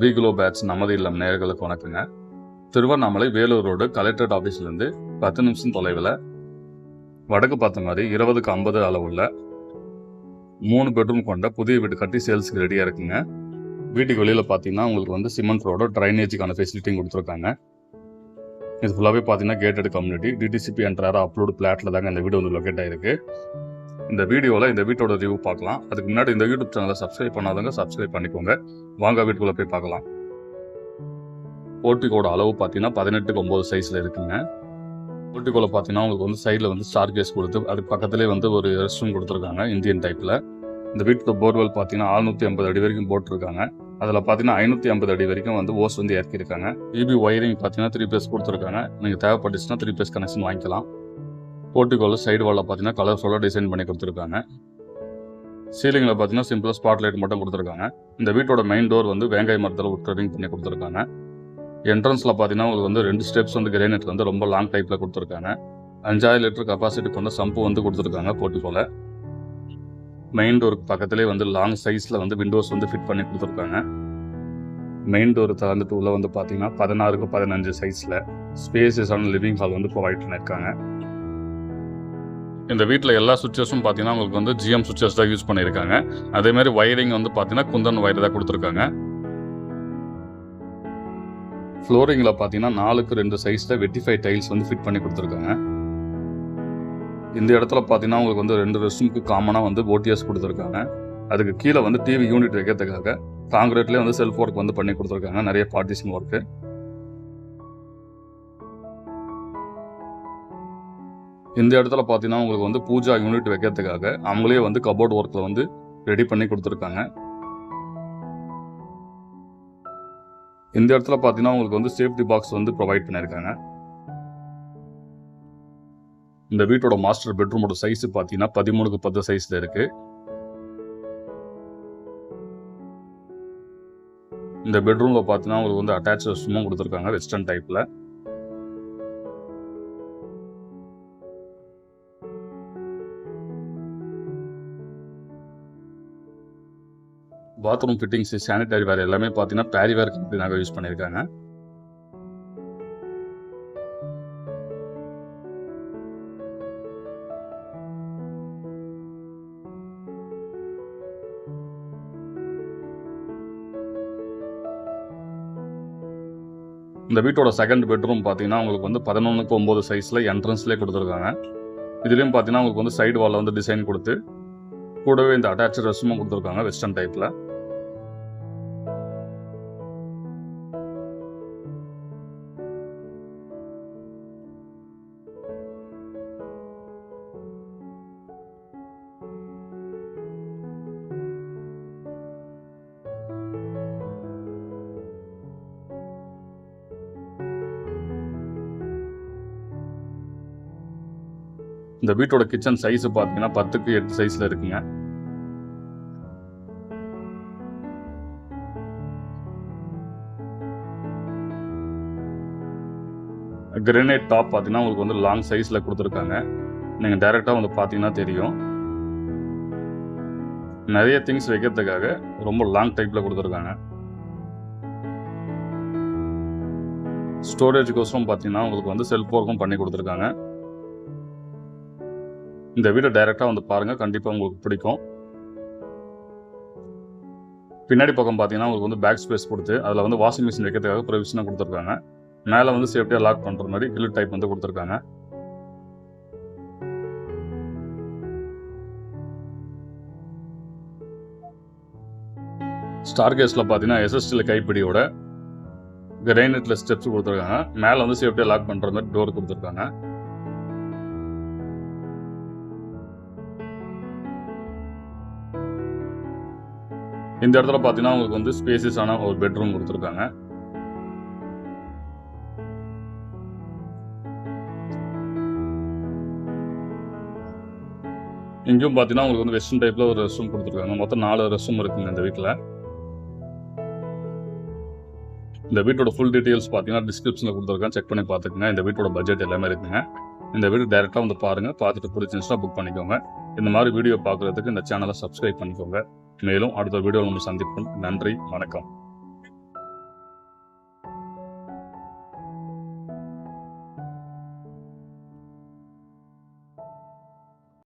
வீகுலோ batch நமது இல்லம் நேர்களுக்கு வணக்கங்க. திருவண்ணாமலை வேலூர் ரோடு கலெக்டரேட் ஆஃபீஸ்லேருந்து பத்து நிமிஷம் தொலைவில். வடக்கு பார்த்த மாதிரி இருபதுக்கு ஐம்பது அளவுள்ள மூணு பெட்ரூம் கொண்ட புதிய வீடு கட்டி சேல்ஸுக்கு ரெடியாக இருக்குங்க. வீட்டுக்கு வெளியில் பார்த்தீங்கன்னா உங்களுக்கு வந்து சிமெண்ட் ரோடு ட்ரைனேஜுக்கான ஃபெசிலிட்டியும் கொடுத்துருக்காங்க. இது ஃபுல்லாகவே பார்த்தீங்கன்னா கேட்டட் கம்யூனிட்டி டிடிசிபி என்ற அப்லோடு பிளாட்டில் தாங்க இந்த வீடு வந்து லொக்கேட் ஆகிருக்கு இந்த வீடியோவில் இந்த வீட்டோட ரிவ்யூ பார்க்கலாம். அதுக்கு முன்னாடி இந்த யூடியூப் சேனலை சப்ஸ்கிரைப் பண்ணாதவங்க சப்ஸ்கிரைப் பண்ணிக்கோங்க. வாங்க வீட்டுக்குள்ளே போய் பார்க்கலாம். போர்ட்டிக்கோட அளவு பார்த்தீங்கன்னா பதினெட்டுக்கு ஒம்பது சைஸில் இருக்குங்க. போர்ட்டிக்கோல பார்த்தீங்கன்னா உங்களுக்கு வந்து சைடில் வந்து ஸ்டார் கேஸ் கொடுத்து அதுக்கு பக்கத்துலேயே வந்து ஒரு ரெஸ்ட் ரூம் கொடுத்துருக்காங்க இந்தியன் டைப்பில் இந்த வீட்டோட போர்வெல் பார்த்தீங்கன்னா 650 ஐம்பது அடி வரைக்கும் போட்டிருக்காங்க. அதில் பார்த்தீங்கன்னா ஐநூற்றி ஐம்பது அடி வரைக்கும் வந்து ஓஸ் வந்து இறக்கியிருக்காங்க. இபி ஒயரிங் பார்த்தீங்கன்னா த்ரீ பேஸ் கொடுத்துருக்காங்க. நீங்கள் தேவைப்பட்டுச்சுன்னா த்ரீ பேஸ் கனெக்ஷன் வாங்கிக்கலாம். போர்ட்டிக்கோல சைடு வாலில் பார்த்தீங்கன்னா கலர்ஃபுல்லாக டிசைன் பண்ணி கொடுத்துருக்காங்க. சீலிங்கில் பார்த்தீங்கன்னா சிம்பிளாக ஸ்பாட் லைட் மட்டும் கொடுத்துருக்காங்க. இந்த வீட்டோட மெயின் டோர் வந்து வேங்காய் மரத்தில் உட்கரிங் பண்ணி கொடுத்துருக்காங்க. என்ட்ரன்ஸில் பார்த்தீங்கன்னா உங்களுக்கு வந்து ரெண்டு ஸ்டெப்ஸ் வந்து கிரேனைட் வந்து ரொம்ப லாங் டைப்பில் கொடுத்துருக்காங்க. அஞ்சாயிரம் லிட்டர் கெப்பாசிட்டி கொண்ட சம்பு வந்து கொடுத்துருக்காங்க போர்ட்டிக்கோல மெயின் டோருக்கு பக்கத்துலேயே வந்து லாங் சைஸில் வந்து விண்டோஸ் வந்து ஃபிட் பண்ணி கொடுத்துருக்காங்க. மெயின் டோர் திறந்துட்டு உள்ளே வந்து பார்த்தீங்கன்னா பதினாறுக்கு பதினஞ்சு சைஸில் ஸ்பேசஸான லிவிங் ஹால் வந்து ப்ரொவைட் பண்ணியிருக்காங்க. இந்த வீட்டில் எல்லா சுவிச்சஸும் பார்த்தீங்கன்னா உங்களுக்கு வந்து ஜிஎம் சுவிச்சஸ் தான் யூஸ் பண்ணியிருக்காங்க அதேமாதிரி ஒயரிங் வந்து பார்த்தீங்கன்னா குந்தன் ஒயர் தான் கொடுத்துருக்காங்க. ஃப்ளோரிங்கில் பார்த்தீங்கன்னா நாலுக்கு ரெண்டு சைஸில் வெட்டிஃபை டைல்ஸ் வந்து ஃபிட் பண்ணி கொடுத்துருக்காங்க. இந்த இடத்துல பார்த்தீங்கன்னா உங்களுக்கு வந்து ரெண்டு ரெஸ்ட்ரூமுக்கு காமனாக வந்து ஓடிஎஸ் கொடுத்துருக்காங்க. அதுக்கு கீழே வந்து டிவி யூனிட் வைக்கிறதுக்காக காங்கிரீட்லேயே வந்து செல்ஃப் ஒர்க் வந்து பண்ணி கொடுத்துருக்காங்க. நிறைய பார்ட்டிஷன் ஒர்க்கு இந்த இடத்துல பார்த்தீங்கன்னா உங்களுக்கு வந்து பூஜா யூனிட் வைக்கிறதுக்காக அவங்களே வந்து கபோர்ட் ஒர்க்கில் வந்து ரெடி பண்ணி கொடுத்துருக்காங்க. இந்த இடத்துல பார்த்தீங்கன்னா உங்களுக்கு வந்து சேஃப்டி பாக்ஸ் வந்து ப்ரொவைட் பண்ணியிருக்காங்க. இந்த வீட்டோட மாஸ்டர் பெட்ரூமோட சைஸ் பார்த்தீங்கன்னா பதிமூணுக்கு பத்து சைஸில் இருக்கு. இந்த பெட்ரூமில் பார்த்தீங்கன்னா உங்களுக்கு வந்து அட்டாச் ரெஸ்ட்ரூமும் கொடுத்துருக்காங்க வெஸ்டர்ன் டைப்பில் பாத்ரூம் ஃபிட்டிங்ஸ் சானிடரி வேர் எல்லாமே பார்த்தீங்கன்னா பேரிவேர் நாங்கள் யூஸ் பண்ணியிருக்காங்க. இந்த வீட்டோட செகண்ட் பெட்ரூம் பார்த்தீங்கன்னா உங்களுக்கு வந்து பதினொன்றுக்கு ஒம்பது சைஸில் என்ட்ரன்ஸ்லேயே கொடுத்துருக்காங்க. இதுலேயும் பார்த்தீங்கன்னா உங்களுக்கு வந்து சைடு வாலில் வந்து டிசைன் கொடுத்து கூடவே இந்த அட்டாச் ரெஸ்ட்ரூமும் கொடுத்துருக்காங்க வெஸ்டர்ன் டைப்பில் இந்த வீட்டோட கிச்சன் சைஸ் பார்த்தீங்கன்னா பத்துக்கு எட்டு சைஸில் இருக்குங்க. கிரனைட் டாப் பார்த்தீங்கன்னா உங்களுக்கு வந்து லாங் சைஸில் கொடுத்துருக்காங்க. நீங்கள் டைரெக்டாக வந்து பார்த்தீங்கன்னா தெரியும். நிறைய திங்ஸ் வைக்கிறதுக்காக ரொம்ப லாங் டைப்பில் கொடுத்துருக்காங்க. ஸ்டோரேஜுக்கோசரம் பார்த்தீங்கன்னா உங்களுக்கு வந்து செல்ஃப் ஒர்க்கும் பண்ணி கொடுத்துருக்காங்க. இந்த வீடை டைரெக்டாக வந்து பாருங்கள் கண்டிப்பாக உங்களுக்கு பிடிக்கும். பின்னாடி பக்கம் பார்த்தீங்கன்னா உங்களுக்கு வந்து பேக் ஸ்பேஸ் கொடுத்து அதில் வந்து வாஷிங் மிஷின் வைக்கிறதுக்காக ப்ரொவிஷனாக கொடுத்துருக்காங்க. மேலே வந்து சேஃப்டியாக லாக் பண்ணுற மாதிரி கில் டைப் வந்து கொடுத்துருக்காங்க. ஸ்டார் கேஸில் பார்த்தீங்கன்னா எஸ்எஸ்டியில் கைப்பிடியோட கிரைனட்டில் ஸ்டெப்ஸ் கொடுத்துருக்காங்க. மேலே வந்து சேஃப்டியாக லாக் பண்ணுற மாதிரி டோர் கொடுத்துருக்காங்க. இந்த இடத்துல பார்த்தீங்கன்னா உங்களுக்கு வந்து ஸ்பேசியஸான ஒரு பெட்ரூம் கொடுத்துருக்காங்க. இங்கேயும் பார்த்தீங்கன்னா உங்களுக்கு வந்து வெஸ்டர்ன் டைப்பில் ஒரு ரெஸ்ட் ரூம் கொடுத்துருக்காங்க. மொத்தம் நாலு ரெஸ்ட் ரூம் இருக்குங்க இந்த வீட்டில் இந்த வீட்டோட ஃபுல் டீட்டெயில்ஸ் பார்த்தீங்கன்னா டிஸ்கிரிப்ஷனில் கொடுத்துருக்கேன் செக் பண்ணி பார்த்துக்கோங்க இந்த வீட்டோட பட்ஜெட் எல்லாமே இருக்குங்க. இந்த வீடு டைரெக்டாக வந்து பாருங்கள் பார்த்துட்டு பிடிச்சிருந்துச்சுன்னா புக் பண்ணிக்கோங்க. இந்த மாதிரி வீடியோ பார்க்குறதுக்கு இந்த சேனலை சப்ஸ்கிரைப் பண்ணிக்கோங்க. மேலும் அடுத்த வீடியோவில் நம்ம சந்திப்போம். நன்றி வணக்கம்.